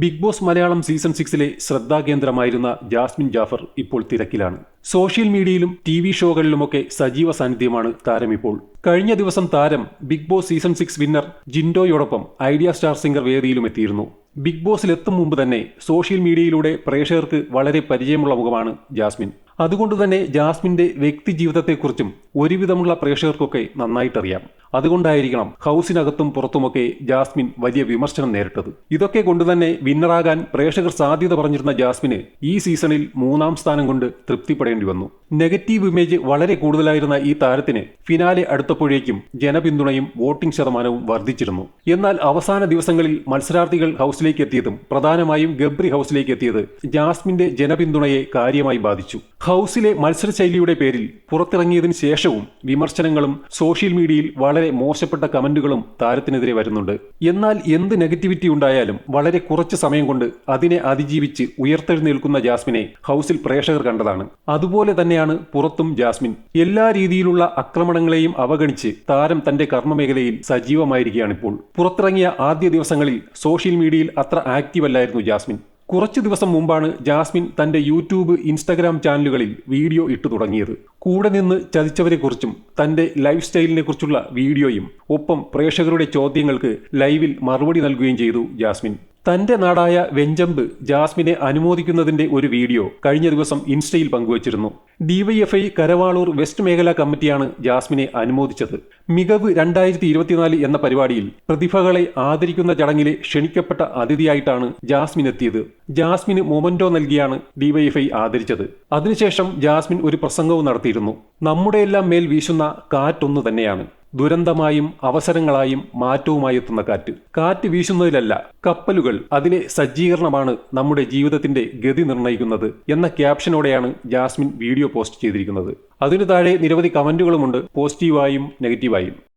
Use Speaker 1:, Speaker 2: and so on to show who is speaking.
Speaker 1: Big Boss Malayalam season സിക്സിലെ ശ്രദ്ധാകേന്ദ്രമായിരുന്ന ജാസ്മിൻ ജാഫർ ഇപ്പോൾ തിരക്കിലാണ്. സോഷ്യൽ മീഡിയയിലും ടി വി ഷോകളിലുമൊക്കെ സജീവ സാന്നിധ്യമാണ് താരം ഇപ്പോൾ. കഴിഞ്ഞ ദിവസം താരം Bigg Boss season six winner ജിൻഡോയോടൊപ്പം idea star singer വേദിയിലും എത്തിയിരുന്നു. ബിഗ് ബോസിൽ എത്തും മുമ്പ് തന്നെ സോഷ്യൽ മീഡിയയിലൂടെ പ്രേക്ഷകർക്ക് വളരെ പരിചയമുള്ള മുഖമാണ് ജാസ്മിൻ. അതുകൊണ്ട് തന്നെ ജാസ്മിന്റെ വ്യക്തി ജീവിതത്തെക്കുറിച്ചും ഒരുവിധമുള്ള പ്രേക്ഷകർക്കൊക്കെ നന്നായിട്ടറിയാം. അതുകൊണ്ടായിരിക്കണം ഹൗസിനകത്തും പുറത്തുമൊക്കെ ജാസ്മിൻ വലിയ വിമർശനം നേരിട്ടത്. ഇതൊക്കെ കൊണ്ടുതന്നെ വിന്നറാകാൻ പ്രേക്ഷകർ സാധ്യത പറഞ്ഞിരുന്ന ജാസ്മിന് ഈ സീസണിൽ മൂന്നാം സ്ഥാനം കൊണ്ട് തൃപ്തിപ്പെടേണ്ടി വന്നു. നെഗറ്റീവ് ഇമേജ് വളരെ കൂടുതലായിരുന്ന ഈ താരത്തിന് ഫിനാലെ അടുത്തപ്പോഴേക്കും ജനപിന്തുണയും വോട്ടിംഗ് ശതമാനവും വർദ്ധിച്ചിരുന്നു. എന്നാൽ അവസാന ദിവസങ്ങളിൽ മത്സരാർത്ഥികൾ ഹൗസിലേക്ക് എത്തിയതും പ്രധാനമായും ഗബ്രി ഹൗസിലേക്ക് എത്തിയത് ജാസ്മിന്റെ ജനപിന്തുണയെ കാര്യമായി ബാധിച്ചു. ഹൗസിലെ മത്സരശൈലിയുടെ പേരിൽ പുറത്തിറങ്ങിയതിനു ശേഷവും വിമർശനങ്ങളും സോഷ്യൽ മീഡിയയിൽ വളരെ മോശപ്പെട്ട കമന്റുകളും താരത്തിനെതിരെ വരുന്നുണ്ട്. എന്നാൽ എന്ത് നെഗറ്റിവിറ്റി ഉണ്ടായാലും വളരെ കുറച്ച് സമയം കൊണ്ട് അതിനെ അതിജീവിച്ച് ഉയർത്തെഴുന്നേൽക്കുന്ന ജാസ്മിനെ ഹൗസിൽ പ്രേക്ഷകർ കണ്ടതാണ്. അതുപോലെ തന്നെയാണ് പുറത്തും ജാസ്മിൻ. എല്ലാ രീതിയിലുള്ള ആക്രമണങ്ങളെയും അവഗണിച്ച് താരം തന്റെ കർമ്മമേഖലയിൽ സജീവമായിരിക്കുകയാണിപ്പോൾ. പുറത്തിറങ്ങിയ ആദ്യ ദിവസങ്ങളിൽ സോഷ്യൽ മീഡിയയിൽ അത്ര ആക്റ്റീവ് അല്ലായിരുന്നു ജാസ്മിൻ. കുറച്ചു ദിവസം മുമ്പാണ് ജാസ്മിൻ തന്റെ യൂട്യൂബ് ഇൻസ്റ്റഗ്രാം ചാനലുകളിൽ വീഡിയോ ഇട്ടു തുടങ്ങിയത്. കൂടെ നിന്ന് ചതിച്ചവരെക്കുറിച്ചും തന്റെ ലൈഫ് സ്റ്റൈലിനെ കുറിച്ചുള്ള വീഡിയോയും ഒപ്പം പ്രേക്ഷകരുടെ ചോദ്യങ്ങൾക്ക് ലൈവിൽ മറുപടി നൽകുകയും ചെയ്തു ജാസ്മിൻ. തന്റെ നാടായ വെഞ്ചമ്പ് ജാസ്മിനെ അനുമോദിക്കുന്നതിന്റെ ഒരു വീഡിയോ കഴിഞ്ഞ ദിവസം ഇൻസ്റ്റയിൽ പങ്കുവച്ചിരുന്നു. ഡിവൈഎഫ്ഐ കരവാളൂർ വെസ്റ്റ് മേഖലാ കമ്മിറ്റിയാണ് ജാസ്മിനെ അനുമോദിച്ചത്. മികവ് രണ്ടായിരത്തി ഇരുപത്തിനാല് എന്ന പരിപാടിയിൽ പ്രതിഭകളെ ആദരിക്കുന്ന ചടങ്ങിലെ ക്ഷണിക്കപ്പെട്ട അതിഥിയായിട്ടാണ് ജാസ്മിൻ എത്തിയത് ജാസ്മിന് മൊമന്റോ നൽകിയാണ് ഡിവൈഎഫ്ഐ ആദരിച്ചത്. അതിനുശേഷം ജാസ്മിൻ ഒരു പ്രസംഗവും നടത്തിയിരുന്നു. നമ്മുടെയെല്ലാം മേൽ വീശുന്ന കാറ്റൊന്നു തന്നെയാണ്. ദുരന്തമായും അവസരങ്ങളായും മാറ്റവുമായി എത്തുന്ന കാറ്റ്. കാറ്റ് വീശുന്നതിലല്ല കപ്പലുകൾ അതിലെ സജ്ജീകരണമാണ് നമ്മുടെ ജീവിതത്തിന്റെ ഗതി നിർണയിക്കുന്നത് എന്ന ക്യാപ്ഷനോടെയാണ് ജാസ്മിൻ വീഡിയോ പോസ്റ്റ് ചെയ്തിരിക്കുന്നത്. അതിനു താഴെ നിരവധി കമന്റുകളുമുണ്ട് പോസിറ്റീവായും നെഗറ്റീവായും.